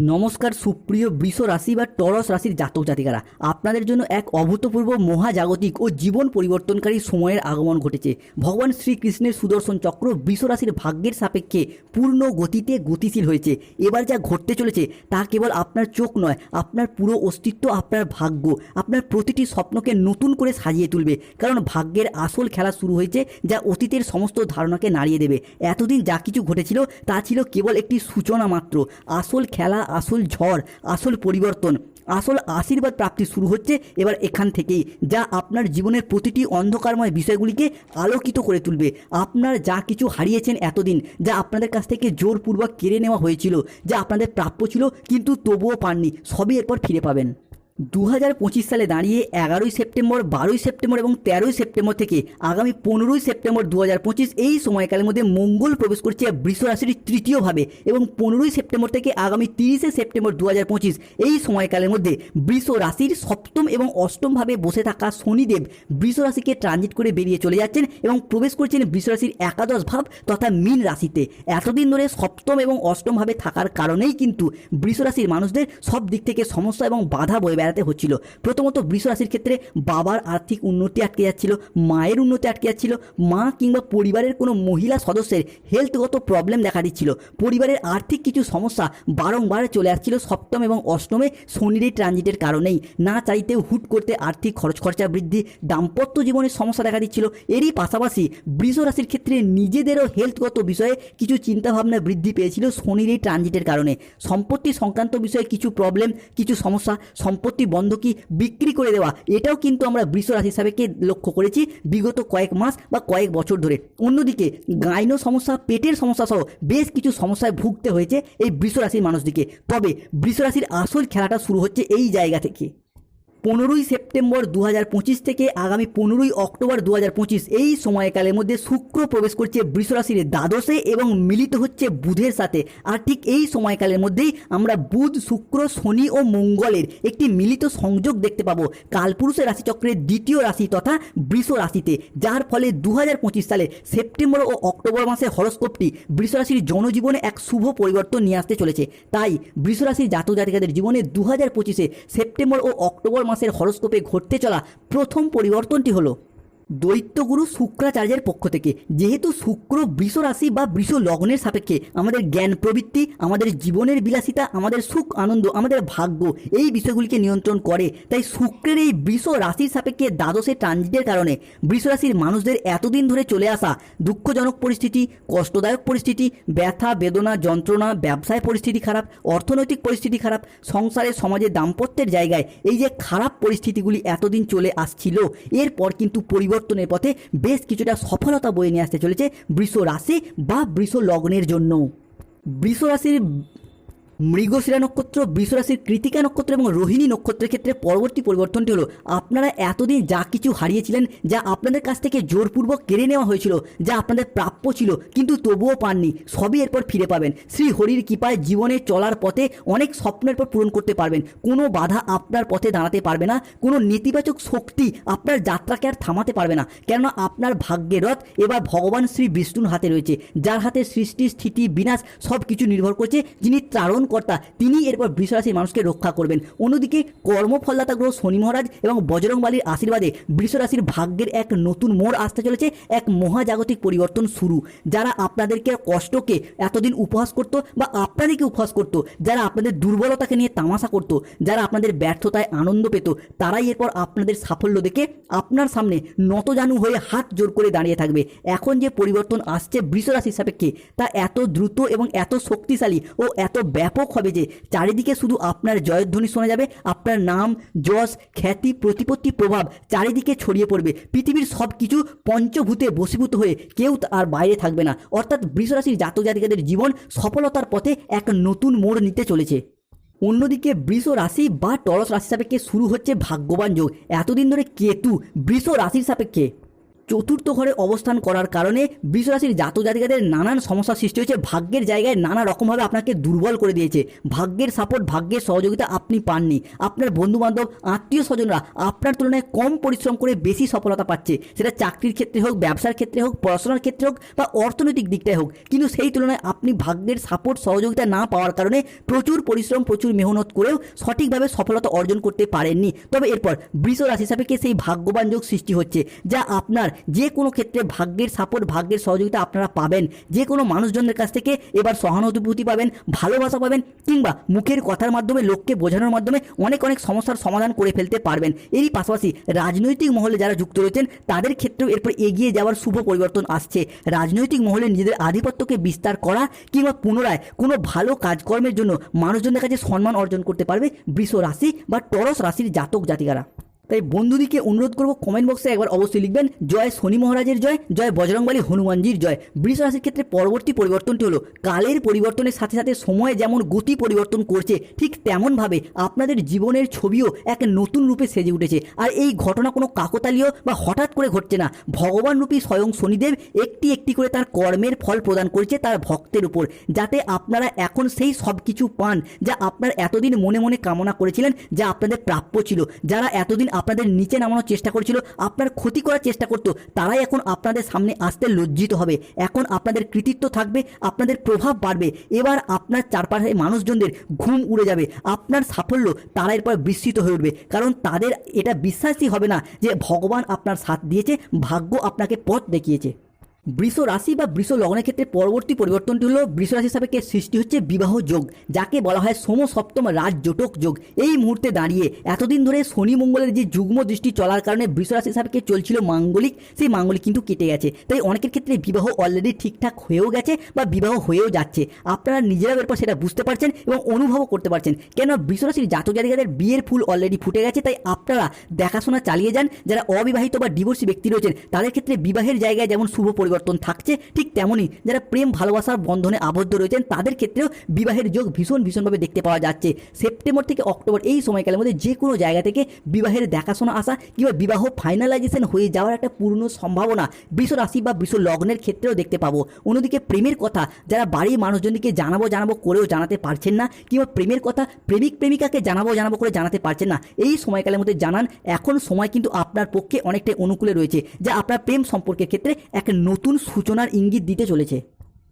নমস্কার সুপ্রিয় বৃষ রাশি বা টরস রাশির জাতক জাতিকারা। আপনাদের জন্য এক অভূতপূর্ব মহাজাগতিক ও জীবন পরিবর্তনকারী সময়ের আগমন ঘটেছে। ভগবান শ্রীকৃষ্ণের সুদর্শন চক্র বৃষ রাশির ভাগ্যের সাপেক্ষে পূর্ণ গতিতে গতিশীল হয়েছে। এবার যা ঘটতে চলেছে, তা কেবল আপনার চোখ নয়, আপনার পুরো অস্তিত্ব, আপনার ভাগ্য, আপনার প্রতিটি স্বপ্নকে নতুন করে সাজিয়ে তুলবে। কারণ ভাগ্যের আসল খেলা শুরু হয়েছে, যা অতীতের সমস্ত ধারণাকে নাড়িয়ে দেবে। এতদিন যা কিছু ঘটেছিল, তা ছিল কেবল একটি সূচনা মাত্র। আসল খেলা আসল ঝড়, আসল পরিবর্তন, আসল আশীর্বাদ প্রাপ্তি শুরু হচ্ছে এবার এখান থেকেই, যা আপনার জীবনের প্রতিটি অন্ধকারময় বিষয়গুলিকে আলোকিত করে তুলবে। আপনার যা কিছু হারিয়েছেন এতদিন, যা আপনাদের কাছ থেকে জোরপূর্বক কেড়ে নেওয়া হয়েছিল, যা আপনাদের প্রাপ্য ছিল, কিন্তু তবুও পাননি, সবই এরপর ফিরে পাবেন। দু হাজার পঁচিশ সালে দাঁড়িয়ে এগারোই সেপ্টেম্বর, বারোই সেপ্টেম্বর এবং তেরোই সেপ্টেম্বর থেকে আগামী পনেরোই সেপ্টেম্বর দু হাজার পঁচিশ এই সময়কালের মধ্যে মঙ্গল প্রবেশ করছে বৃষ রাশির তৃতীয়ভাবে এবং পনেরোই সেপ্টেম্বর থেকে আগামী তিরিশে সেপ্টেম্বর দু হাজার পঁচিশ এই সময়কালের মধ্যে বৃষ রাশির সপ্তম এবং অষ্টমভাবে বসে থাকা শনিদেব বৃষ রাশিকে ট্রানজিট করে বেরিয়ে চলে যাচ্ছেন এবং প্রবেশ করছেন বৃষ রাশির একাদশ ভাব তথা মীন রাশিতে। এতদিন ধরে সপ্তম এবং অষ্টমভাবে থাকার কারণেই কিন্তু বৃষ রাশির মানুষদের সব দিক থেকে সমস্যা এবং বাধা বয়ে বেড়াতে হচ্ছিল। প্রথমত বৃষ রাশির ক্ষেত্রে বাবার আর্থিক উন্নতি আটকে যাচ্ছিল, মায়ের উন্নতি আটকে যাচ্ছিল, মা কিংবা পরিবারের কোনো মহিলা সদস্যের হেলথগত প্রবলেম দেখা দিচ্ছিল। পরিবারের আর্থিক কিছু সমস্যা বারংবার চলে আসছিল সপ্তম এবং অষ্টমে শনির ট্রানজিটের কারণেই। না চাইতেও হুট করতে আর্থিক খরচ খরচা বৃদ্ধি, দাম্পত্য জীবনের সমস্যা দেখা দিচ্ছিল। এরই পাশাপাশি বৃষ রাশির ক্ষেত্রে নিজেদেরও হেলথগত বিষয়ে কিছু চিন্তাভাবনা বৃদ্ধি পেয়েছিল শনির ট্রানজিটের কারণে। সম্পত্তি সংক্রান্ত বিষয়ে কিছু প্রবলেম কিছু সমস্যা, সম্পত্তি বন্ধকি বিক্রি করে দেওয়া। এটাও কিন্তু আমরা বৃষ রাশি সাপেক্ষে লক্ষ্য করেছি, বিগত কয়েক মাস বা কয়েক বছর ধরে। অন্যদিকে গাইনো সমস্যা, পেটের সমস্যা সহ বেশ কিছু সমস্যায় ভুগতে হয়েছে এই বৃষ রাশির মানুষদিকে। তবে বৃষ রাশির আসল খেলাটা শুরু হচ্ছে এই জায়গা থেকে। পনেরোই সেপ্টেম্বর দু হাজার পঁচিশ থেকে আগামী পনেরোই অক্টোবর দু হাজার পঁচিশ, এই সময়কালের মধ্যে শুক্র প্রবেশ করছে বৃষরাশির দ্বাদশে এবং মিলিত হচ্ছে বুধের সাথে। আর ঠিক এই সময়কালের মধ্যেই আমরা বুধ, শুক্র, শনি ও মঙ্গলের একটি মিলিত সংযোগ দেখতে পাবো। কালপুরুষের রাশিচক্রের দ্বিতীয় রাশি তথা বৃষ রাশিতে, যার ফলে দু হাজার পঁচিশ সালে সেপ্টেম্বর ও অক্টোবর মাসে হরস্কোপটি বৃষরাশির জনজীবনে এক শুভ পরিবর্তন নিয়ে আসতে চলেছে। তাই বৃষরাশির জাতক জাতিকাদের জীবনে দু হাজার সেপ্টেম্বর ও অক্টোবর মাসের হরস্কোপে ঘটতে চলা প্রথম পরিবর্তনটি হলো দৈত্যগুরু শুক্রাচার্যের পক্ষ থেকে। যেহেতু শুক্র বৃষ রাশি বা বৃষ লগ্নের সাপেক্ষে আমাদের জ্ঞান প্রবৃত্তি, আমাদের জীবনের বিলাসিতা, আমাদের সুখ, আনন্দ, আমাদের ভাগ্য এই বিষয়গুলিকে নিয়ন্ত্রণ করে। তাই শুক্রের এই বৃষ রাশির সাপেক্ষে দ্বাদশে ট্রানজিটের কারণে বৃষ রাশির মানুষদের এতদিন ধরে চলে আসা দুঃখজনক পরিস্থিতি, কষ্টদায়ক পরিস্থিতি, ব্যথা, বেদনা, যন্ত্রণা, ব্যবসায় পরিস্থিতি খারাপ, অর্থনৈতিক পরিস্থিতি খারাপ, সংসারে, সমাজে দাম্পত্যের জায়গায় এই যে খারাপ পরিস্থিতিগুলি এতদিন চলে আসছিল, এরপর কিন্তু পরিবর্তনের পথে বেশ কিছুটা সফলতা বয়ে নিয়ে আসতে চলেছে বৃষ রাশি বা বৃষ লগ্নের জন্য। বৃষ রাশির মৃগশিরা নক্ষত্র, বৃষরাশির কৃতিকা নক্ষত্র এবং রোহিণী নক্ষত্রের ক্ষেত্রে পরবর্তী পরিবর্তনটি হলো, আপনারা এতদিন যা কিছু হারিয়েছিলেন, যা আপনাদের কাছ থেকে জোরপূর্বক কেড়ে নেওয়া হয়েছিল, যা আপনাদের প্রাপ্য ছিল, কিন্তু তবুও পাননি, সবই এরপর ফিরে পাবেন। শ্রী হরির কৃপায় জীবনে চলার পথে অনেক স্বপ্নের পর পূরণ করতে পারবেন, কোনো বাধা আপনার পথে দাঁড়াতে পারবে না, কোনো নেতিবাচক শক্তি আপনার যাত্রাকে আর থামাতে পারবে না, কেননা আপনার ভাগ্যের রথ এবার ভগবান শ্রী বিষ্ণুর হাতে রয়েছে, যার হাতে সৃষ্টি, স্থিতি, বিনাশ সব কিছু নির্ভর করছে, যিনি ত্রারণ কর্তা তিনি এরপর বৃষরাশির মানুষকে রক্ষা করবেন। অন্যদিকে কর্মফলদাতা গ্রহ শনি মহারাজ এবং বজরংবালির আশীর্বাদে বৃষরাশির ভাগ্যের এক নতুন মোড় আসতে চলেছে। এক মহাজাগতিক পরিবর্তন শুরু। যারা আপনাদেরকে কষ্টকে এতদিন উপহাস করত বা আপনাদেরকে উপহাস করত, যারা আপনাদের দুর্বলতাকে নিয়ে তামাশা করত, যারা আপনাদের ব্যর্থতায় আনন্দ পেত, তারাই এরপর আপনাদের সাফল্য দেখে আপনার সামনে নতজানু হয়ে হাত জোর করে দাঁড়িয়ে থাকবে। এখন যে পরিবর্তন আসছে বৃষরাশির সাপেক্ষে, তা এত দ্রুত এবং এত শক্তিশালী ও এত ব্যাপক হবে যে চারিদিকে শুধু আপনার জয়ধ্বনি শোনা যাবে, আপনার নাম, যশ, খ্যাতি, প্রতিপত্তি, প্রভাব চারিদিকে ছড়িয়ে পড়বে। পৃথিবীর সব কিছু পঞ্চভূতে বশীভূত হয়ে কেউ আর বাইরে থাকবে না। অর্থাৎ বৃষরাশির জাতক জাতিকাদের জীবন সফলতার পথে এক নতুন মোড় নিতে চলেছে। অন্যদিকে বৃষ রাশি বা টরস রাশি সাপেক্ষে শুরু হচ্ছে ভাগ্যবান যোগ। এতদিন ধরে কেতু বৃষ রাশির সাপেক্ষে। চতুর্থ ঘরে অবস্থান করার কারণে বৃষরাশির জাতক জাতিকাদের নানান সমস্যার সৃষ্টি হয়েছে। ভাগ্যের জায়গায় নানা রকমভাবে আপনাকে দুর্বল করে দিয়েছে। ভাগ্যের সাপোর্ট ভাগ্যের সহযোগিতা আপনি পাননি। আপনার বন্ধুবান্ধব, আত্মীয় স্বজনরা আপনার তুলনায় কম পরিশ্রম করে বেশি সফলতা পাচ্ছে। সেটা চাকরির ক্ষেত্রে হোক, ব্যবসার ক্ষেত্রে হোক, পড়াশোনার ক্ষেত্রে হোক বা অর্থনৈতিক দিকটাই হোক। কিন্তু সেই তুলনায় আপনি ভাগ্যের সাপোর্ট সহযোগিতা না পাওয়ার কারণে প্রচুর পরিশ্রম, প্রচুর মেহনত করেও সঠিকভাবে সফলতা অর্জন করতে পারেননি। তবে এরপর বৃষ রাশি সাপেক্ষে সেই ভাগ্যবান যোগ সৃষ্টি হচ্ছে, যা আপনার যে কোনো ক্ষেত্রে ভাগ্যের সাপোর্ট ভাগ্যের সহযোগিতা আপনারা পাবেন। যে কোনো মানুষজনের কাছ থেকে এবার সহানুভূতি পাবেন, ভালোবাসা পাবেন কিংবা মুখের কথার মাধ্যমে, লোককে বোঝানোর মাধ্যমে অনেক অনেক সমস্যার সমাধান করে ফেলতে পারবেন। এরই পাশাপাশি রাজনৈতিক মহলে যারা যুক্ত রয়েছেন, তাদের ক্ষেত্রেও এরপর এগিয়ে যাওয়ার শুভ পরিবর্তন আসছে। রাজনৈতিক মহলে নিজেদের আধিপত্যকে বিস্তার করা কিংবা পুনরায় কোনো ভালো কাজকর্মের জন্য মানুষজনের কাছে সম্মান অর্জন করতে পারবে বৃষ রাশি বা টরস রাশির জাতক জাতিকারা। তাই বন্ধুদিকে অনুরোধ করব কমেন্ট বক্সে একবার অবশ্যই লিখবেন, জয় শনি মহারাজের জয় জয় বজরংবলী হনুমানজির জয়। বৃষ রাশির ক্ষেত্রে পরবর্তী পরিবর্তনটি হলো, কালের পরিবর্তনের সাথে সাথে সময় যেমন গতি পরিবর্তন করছে, ঠিক তেমনভাবে আপনাদের জীবনের ছবিও এক নতুন রূপে সেজে উঠেছে। আর এই ঘটনা কোনো কাকতালীয় বা হঠাৎ করে ঘটছে না। ভগবান রূপী স্বয়ং শনিদেব একটি একটি করে তার কর্মের ফল প্রদান করছে তার ভক্তের উপর, যাতে আপনারা এখন সেই সব কিছু পান যা আপনার এতদিন মনে মনে কামনা করেছিলেন, যা আপনাদের প্রাপ্য ছিল। যারা এতদিন আপনাদের নিচে নামানোর চেষ্টা করেছিল, আপনার ক্ষতি করার চেষ্টা করত, তারাই এখন আপনাদের সামনে আসতে লজ্জিত হবে। এখন আপনাদের কৃতিত্ব থাকবে, আপনাদের প্রভাব বাড়বে। এবার আপনার চারপাশে মানুষজনদের ঘুম উড়ে যাবে, আপনার সাফল্য তারা এরপর বিস্মিত হয়ে উঠবে। কারণ তাদের এটা বিশ্বাসই হবে না যে ভগবান আপনার সাথ দিয়েছে, ভাগ্য আপনাকে পথ দেখিয়েছে। বৃষ রাশি বা বৃষ লগ্নের ক্ষেত্রে পরবর্তী পরিবর্তনটি হলো বৃষ রাশি সাপেক্ষে সৃষ্টি হচ্ছে বিবাহ যোগ, যাকে বলা হয় সোম সপ্তম রাজ জটক যোগ। এই মুহূর্তে দাঁড়িয়ে এতদিন ধরে শনি মঙ্গলের যে যুগ্ম দৃষ্টি চলার কারণে বৃষ রাশি সাপেক্ষে চলছিল মাঙ্গলিক, সেই মাঙ্গলিক কিন্তু কেটে গেছে। তাই অনেকের ক্ষেত্রে বিবাহ অলরেডি ঠিকঠাক হয়েও গেছে বা বিবাহ হয়েও যাচ্ছে। আপনারা নিজেরা এরপর সেটা বুঝতে পারছেন এবং অনুভবও করতে পারছেন। কেন বৃষ রাশির জাতক জাতিকাদের বিয়ের ফুল অলরেডি ফুটে গেছে, তাই আপনারা দেখাশোনা চালিয়ে যান। যারা অবিবাহিত বা ডিভোর্সি ব্যক্তি রয়েছেন, তাদের ক্ষেত্রে বিবাহের জায়গায় যেমন শুভ পরিবর্তন থাকছে ঠিক তেমনই যারা প্রেম, ভালোবাসার বন্ধনে আবদ্ধ রয়েছেন তাদের ক্ষেত্রেও বিবাহের যোগ ভীষণ, ভীষণভাবে দেখতে পাওয়া যাচ্ছে। সেপ্টেম্বর থেকে অক্টোবর এই সময়কালের মধ্যে যে কোনো জায়গা থেকে বিবাহের দেখাশোনা আসা কিংবা বিবাহ ফাইনালাইজেশন হয়ে যাওয়ার একটা পূর্ণ সম্ভাবনা বৃষ রাশি বা বিশ্ব লগ্নের ক্ষেত্রেও দেখতে পাবো। অন্যদিকে প্রেমের কথা যারা বাড়ির মানুষজনকে জানাব জানাব করেও জানাতে পারছেন না কিংবা প্রেমের কথা প্রেমিক, প্রেমিকাকে জানাব জানাব করে জানাতে পারছেন না এই সময়কালের মধ্যে জানান এখন সময় কিন্তু আপনার পক্ষে অনেকটাই অনুকূলে রয়েছে যা আপনার প্রেম সম্পর্কের ক্ষেত্রে এক নতুন সূচনার ইঙ্গিত দিতে চলেছে।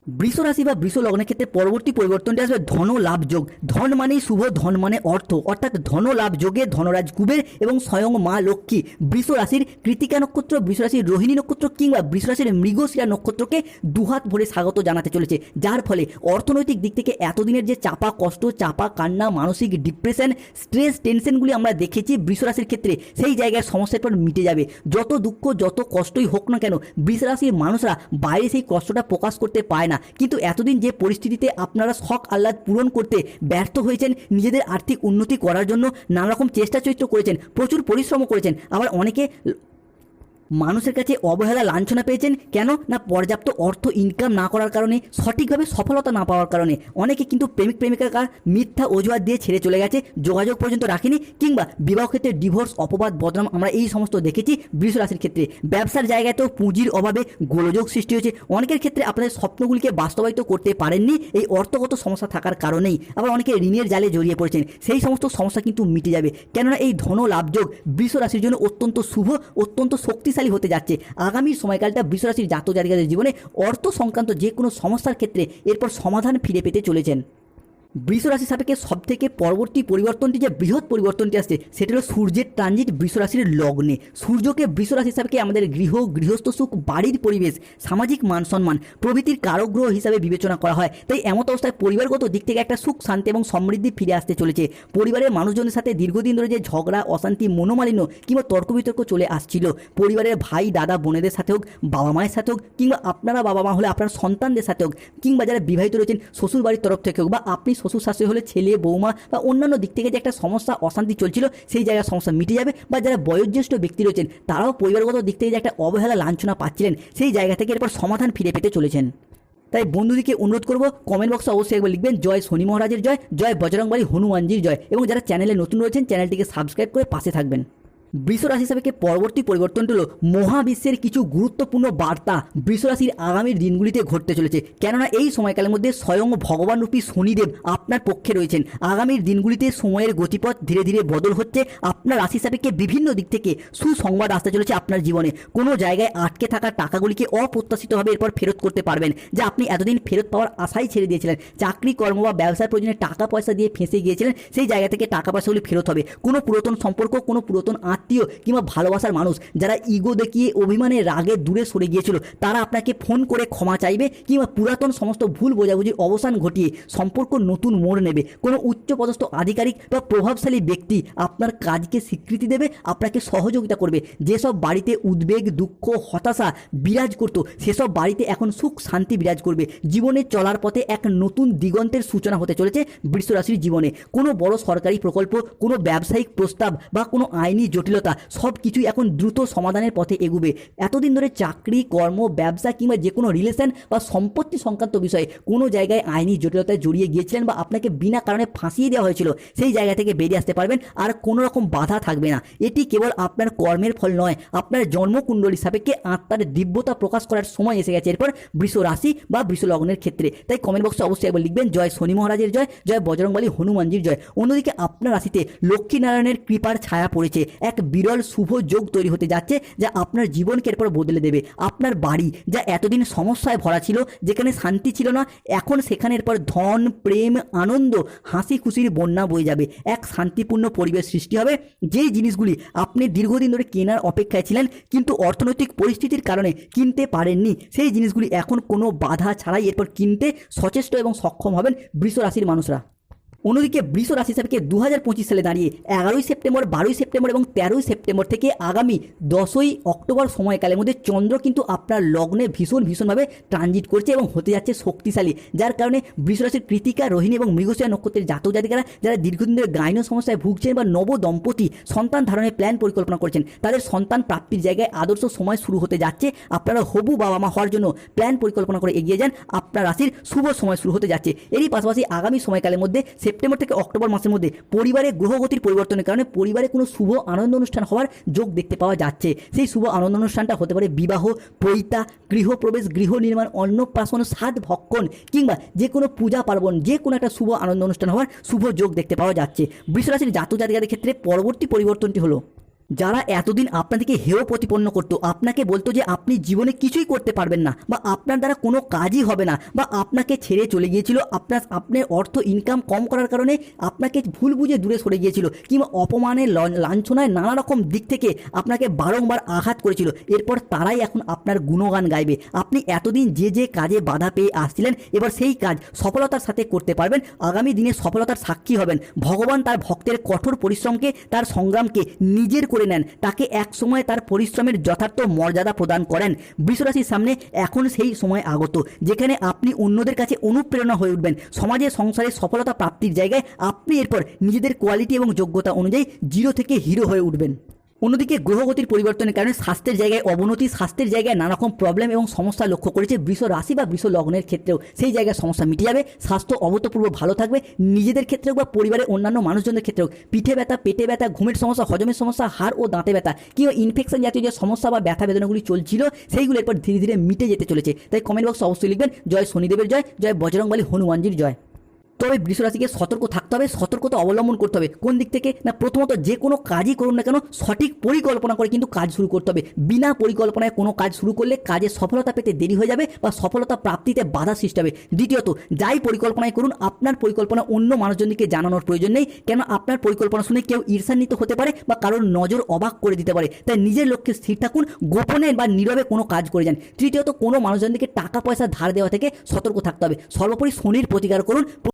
বৃষ রাশি বা বৃষ লগ্নের ক্ষেত্রে পরবর্তী পরিবর্তনটি আসবে ধন লাভ যোগ। ধন মানেই শুভ, ধন মানে অর্থ। অর্থাৎ ধন লাভ যোগে ধনরাজ কুবের এবং স্বয়ং মা লক্ষ্মী। বৃষ রাশির কৃতিকা নক্ষত্র, বৃষ রাশির রোহিণী নক্ষত্র কিংবা বৃষ রাশির মৃগশিরা নক্ষত্রকে দুহাত ভরে স্বাগত জানাতে চলেছে। যার ফলে অর্থনৈতিক দিক থেকে এতদিনের যে চাপা কষ্ট, চাপা কান্না, মানসিক ডিপ্রেশন, স্ট্রেস, টেনশনগুলি আমরা দেখেছি বৃষ রাশির ক্ষেত্রে, সেই জায়গার সমস্যার পর মিটে যাবে। যত দুঃখ, যত কষ্টই হোক না কেন, বৃষ রাশির মানুষরা বাইরে সেই কষ্টটা প্রকাশ করতে পায় না। কিন্তু এতদিন যে পরিস্থিতিতে আপনারা শখ আহ্লাদ পূরণ করতে ব্যর্থ হয়েছেন, নিজেদের আর্থিক উন্নতি করার জন্য নানারকম চেষ্টা চরিত্র করেছেন, প্রচুর পরিশ্রমও করেছেন, আবার অনেকে মানুষের কাছে অবহেলা, লাঞ্ছনা পেয়েছেন কেন? না পর্যাপ্ত অর্থ ইনকাম না করার কারণে, সঠিকভাবে সফলতা না পাওয়ার কারণে। অনেকে কিন্তু প্রেমিক, প্রেমিকার মিথ্যা অজুহাত দিয়ে ছেড়ে চলে গেছে, যোগাযোগ পর্যন্ত রাখেনি, কিংবা বিবাহ ক্ষেত্রে ডিভোর্স অপবাদ, বদনাম আমরা এই সমস্ত দেখেছি বৃষ রাশির ক্ষেত্রে। ব্যবসার জায়গাতেও পুঁজির অভাবে গোলযোগ সৃষ্টি হয়েছে। অনেকের ক্ষেত্রে আপনাদের স্বপ্নগুলিকে বাস্তবায়িত করতে পারেননি, এই অর্থগত সমস্যা থাকার কারণেই। আবার অনেকে ঋণের জালে জড়িয়ে পড়েছেন, সেই সমস্ত সমস্যা কিন্তু মিটে যাবে। কেননা এই ধন লাভযোগ বৃষ রাশির জন্য অত্যন্ত শুভ, অত্যন্ত শক্তিশালী শক্তিশালী হতে যাচ্ছে। আগামী সময়কালটা বৃষরাশির জাতক জাতিকাদের জীবনে অর্থ সংক্রান্ত যে কোনো সমস্যার ক্ষেত্রে এরপর সমাধান ফিরে পেতে চলেছেন। বৃষরাশি সাপেক্ষে সব থেকে পরবর্তী পরিবর্তনটি, যে বৃহৎ পরিবর্তনটি আসছে, সেটা হলো সূর্যের ট্রানজিট বৃষরাশির লগ্নে। সূর্যকে বৃষরাশি সাপেক্ষে আমাদের গৃহ, গৃহস্থ সুখ, বাড়ির পরিবেশ, সামাজিক মান সম্মান, প্রভৃতির কারগ্রহ হিসাবে বিবেচনা করা হয়। তাই এমত অবস্থায় পরিবারগত দিক থেকে একটা সুখ, শান্তি এবং সমৃদ্ধি ফিরে আসতে চলেছে। পরিবারের মানুষজনের সাথে দীর্ঘদিন ধরে যে ঝগড়া, অশান্তি, মনোমালিন্য কিংবা তর্ক বিতর্ক চলে আসছিল, পরিবারের ভাই, দাদা, বোনেদের সাথে হোক, বাবা মায়ের সাথে হোক, কিংবা আপনারা বাবা মা হলে আপনার সন্তানদের সাথে হোক, কিংবা যারা বিবাহিত রয়েছেন শ্বশুর বাড়ির তরফ থেকে হোক, বা আপনি শ্বশুর শাশুড়ি হলে ছেলে, বৌমা বা অন্যান্য দিক থেকে যে একটা সমস্যা, অশান্তি চলছিল, সেই জায়গার সমস্যা মিটে যাবে বা যারা বয়োজ্যেষ্ঠ ব্যক্তি রয়েছেন, তারাও পরিবারগত দিক থেকে যে একটা অবহেলা, লাঞ্ছনা পাচ্ছিলেন, সেই জায়গা থেকে এরপর সমাধান ফিরে পেতে চলেছেন। তাই বন্ধুদিকে অনুরোধ করব কমেন্ট বক্সে অবশ্যই একবার লিখবেন, জয় শনি মহারাজের জয় জয় বজরংবাড়ি হনুমানজির জয় এবং যারা চ্যানেলে নতুন রয়েছেন চ্যানেলটিকে সাবস্ক্রাইব করে পাশে থাকবেন। বৃষ রাশি হিসাবে পরবর্তী পরিবর্তনটি হলো মহাবিশ্বের কিছু গুরুত্বপূর্ণ বার্তা বৃষ রাশির আগামী দিনগুলিতে ঘটতে চলেছে? কেননা এই সময়কালের মধ্যে স্বয়ং ভগবান রূপী শনিদেব আপনার পক্ষে রয়েছেন। আগামীর দিনগুলিতে সময়ের গতিপথ ধীরে ধীরে বদল হচ্ছে। আপনার রাশি সাপেক্ষে বিভিন্ন দিক থেকে সুসংবাদ আসতে চলেছে আপনার জীবনে? কোনো জায়গায় আটকে থাকা টাকাগুলিকে অপ্রত্যাশিতভাবে এরপর ফেরত করতে পারবেন। যা আপনি এতদিন ফেরত পাওয়ার আশাই ছেড়ে দিয়েছিলেন। চাকরি, কর্ম বা ব্যবসার প্রয়োজনে টাকা পয়সা দিয়ে ফেঁসে গিয়েছিলেন, সেই জায়গা থেকে টাকা পয়সাগুলি ফেরত হবে। কোনো পুরাতন সম্পর্ক, কোনো পুরাতন আত্মীয় কিংবা ভালোবাসার মানুষ, যারা ইগো দেখিয়ে অভিমানে রাগে দূরে সরে গিয়েছিল, তারা আপনাকে ফোন করে ক্ষমা চাইবে কিংবা পুরাতন সমস্ত ভুল বোঝাবুঝির অবসান ঘটিয়ে সম্পর্ক নতুন মোড় নেবে। কোনো উচ্চপদস্থ আধিকারিক বা প্রভাবশালী ব্যক্তি আপনার কাজকে স্বীকৃতি দেবে, আপনাকে সহযোগিতা করবে। যেসব বাড়িতে উদ্বেগ, দুঃখ, হতাশা বিরাজ করতো, সেসব বাড়িতে এখন সুখ, শান্তি বিরাজ করবে। জীবনে চলার পথে এক নতুন দিগন্তের সূচনা হতে চলেছে বৃষ রাশির জীবনে। কোনো বড় সরকারি প্রকল্প, কোনো ব্যবসায়িক প্রস্তাব বা কোনো আইনি জটিলতা, সব কিছুই এখন দ্রুত সমাধানের পথে এগুবে। এতদিন ধরে চাকরি, কর্ম, ব্যবসা কিংবা যে কোনো রিলেশন বা সম্পত্তি সংক্রান্ত বিষয়ে কোনো জায়গায় আইনি জটিলতায় জড়িয়ে গিয়েছিলেন বা আপনাকে বিনা কারণে ফাঁসিয়ে দেওয়া হয়েছিল, সেই জায়গা থেকে বেরিয়ে আসতে পারবেন আর কোনো রকম বাধা থাকবে না। এটি কেবল আপনার কর্মের ফল নয়, আপনার জন্মকুণ্ডলী সাপেক্ষে আত্মার দিব্যতা প্রকাশ করার সময় এসে গেছে। এরপর বৃষ রাশি বা বৃষ লগ্নের ক্ষেত্রে। তাই কমেন্ট বক্সে অবশ্যই একবার লিখবেন, জয় শনি মহারাজের জয় জয় বজরংবলী হনুমানজির জয়। অন্যদিকে আপনার রাশিতে লক্ষ্মীনারায়ণের কৃপার ছায়া পড়েছে। এক বিরল শুভ যোগ তৈরি হতে যাচ্ছে যা আপনার জীবনকে এরপর বদলে দেবে। আপনার বাড়ি যা এতদিন সমস্যায় ভরা ছিল, যেখানে শান্তি ছিল না, এখন সেখানে এরপর ধন, প্রেম, আনন্দ, হাসি খুশির বন্যা বয়ে যাবে। এক শান্তিপূর্ণ পরিবেশ সৃষ্টি হবে। যেই জিনিসগুলি আপনি দীর্ঘদিন ধরে কেনার অপেক্ষায় ছিলেন, কিন্তু অর্থনৈতিক পরিস্থিতির কারণে কিনতে পারেননি, সেই জিনিসগুলি এখন কোনো বাধা ছাড়াই এরপর কিনতে সচেষ্ট এবং সক্ষম হবেন বৃষ রাশির মানুষরা। অন্যদিকে বৃষ রাশি হিসাবে দু হাজার পঁচিশ সালে দাঁড়িয়ে এগারোই সেপ্টেম্বর, বারোই সেপ্টেম্বর এবং তেরোই সেপ্টেম্বর থেকে আগামী দশই অক্টোবর সময়কালের মধ্যে চন্দ্র কিন্তু আপনার লগ্নে ভীষণ ভীষণভাবে ট্রানজিট করছে এবং হতে যাচ্ছে শক্তিশালী, যার কারণে বৃষ রাশির কৃতিকা, রোহিণী এবং মৃগশিরা নক্ষত্রের জাতক জাতিকারা যারা দীর্ঘদিন ধরে গাইন সমস্যায় ভুগছেন বা নব দম্পতি সন্তান ধারণের প্ল্যান পরিকল্পনা করছেন, তাদের সন্তান প্রাপ্তির জায়গায় আদর্শ সময় শুরু হতে যাচ্ছে, আপনারা হবু বাবা মা হওয়ার জন্য প্ল্যান পরিকল্পনা করে এগিয়ে যান, আপনার রাশির শুভ সময় শুরু হতে যাচ্ছে। এরই পাশাপাশি আগামী সময়কালের মধ্যে সেপ্টেম্বর থেকে অক্টোবর মাসের মধ্যে পরিবারে গ্রহগতির পরিবর্তনের কারণে পরিবারে কোনো শুভ আনন্দ অনুষ্ঠান হওয়ার যোগ দেখতে পাওয়া যাচ্ছে। সেই শুভ আনন্দ অনুষ্ঠানটা হতে পারে বিবাহ, পৈতা, গৃহপ্রবেশ, গৃহ নির্মাণ, অন্নপ্রাশন সাত ভক্ষণ কিংবা যে কোনো পূজা পার্বণ, যে কোনো একটা শুভ আনন্দ অনুষ্ঠান হওয়ার শুভ যোগ দেখতে পাওয়া যাচ্ছে। বৃষরাশির জাতক জাতিকাদের ক্ষেত্রে পরবর্তী পরিবর্তনটি হলো যারা এতদিন আপনাদেরকে হেয় প্রতিপন্ন করতো, আপনাকে বলতো যে আপনি জীবনে কিছুই করতে পারবেন না বা আপনার দ্বারা কোনো কাজই হবে না বা আপনাকে ছেড়ে চলে গিয়েছিল, আপনার আপনার অর্থ ইনকাম কম করার কারণে আপনাকে ভুল বুঝে দূরে সরে গিয়েছিল কিংবা অপমানে লাঞ্ছনায় নানা রকম দিক থেকে আপনাকে বারংবার আঘাত করেছিল। এরপর তারাই এখন আপনার গুণগান গাইবে। আপনি এতদিন যে যে কাজে বাধা পেয়ে আসছিলেন, এবার সেই কাজ সফলতার সাথে করতে পারবেন। আগামী দিনে সফলতার সাক্ষী হবেন। ভগবান তার ভক্তের কঠোর পরিশ্রমকে, তার সংগ্রামকে নিজের নেন। তাকে এক সময় তার পরিশ্রমের যথার্থ মর্যাদা প্রদান করেন। বৃষরাশির সামনে এখন সেই সময় আগত, যেখানে আপনি অন্যদের কাছে অনুপ্রেরণা হয়ে উঠবেন। সমাজে সংসারে সফলতা প্রাপ্তির জায়গায় আপনি এরপর নিজেদের কোয়ালিটি এবং যোগ্যতা অনুযায়ী জিরো থেকে হিরো হয়ে উঠবেন। অন্যদিকে গ্রহগতির পরিবর্তনের কারণে স্বাস্থ্যের জায়গায় অবনতি, স্বাস্থ্যের জায়গায় নানা রকম প্রবলেম এবং সমস্যা লক্ষ্য করেছে বৃষ রাশি বা বৃষ লগ্নের ক্ষেত্রেও। সেই জায়গায় সমস্যা মিটে যাবে, স্বাস্থ্য অভূতপূর্ব ভালো থাকবে, নিজেদের ক্ষেত্রেও বা পরিবারের অন্যান্য মানুষজনের ক্ষেত্রেও। পিঠে ব্যথা, পেটে ব্যথা, ঘুমের সমস্যা, হজমের সমস্যা, হাড় ও দাঁতে ব্যথা কিংবা ইনফেকশন জাতীয় যে সমস্যা বা ব্যথা বেদনাগুলি চলছিল, সেইগুলো এরপর ধীরে ধীরে মিটে যেতে চলেছে। তাই কমেন্ট বক্সে অবশ্যই লিখবেন, জয় শনিদেবের জয় জয় বজরংবলী হনুমানজির জয়। তবে বৃষরাশিকে সতর্ক থাকতে হবে, সতর্কতা অবলম্বন করতে হবে। কোন দিক থেকে? না, প্রথমত যে কোনো কাজই করুন না কেন, সঠিক পরিকল্পনা করে কিন্তু কাজ শুরু করতে হবে। বিনা পরিকল্পনায় কোনো কাজ শুরু করলে কাজে সফলতা পেতে দেরি হয়ে যাবে বা সফলতা প্রাপ্তিতে বাধা সৃষ্টি হবে। দ্বিতীয়ত, যাই পরিকল্পনায় করুন, আপনার পরিকল্পনা অন্য মানুষজনকে জানানোর প্রয়োজন নেই। কেন? আপনার পরিকল্পনা শুনে কেউ ঈর্ষান্বিত হতে পারে বা কারোর নজর অবাক করে দিতে পারে। তাই নিজের লক্ষ্যে স্থির থাকুন, গোপনে বা নীরবে কোনো কাজ করে যান। তৃতীয়ত, কোনো মানুষজনকে টাকা পয়সা ধার দেওয়া থেকে সতর্ক থাকতে হবে। সর্বোপরি শনির প্রতিকার করুন।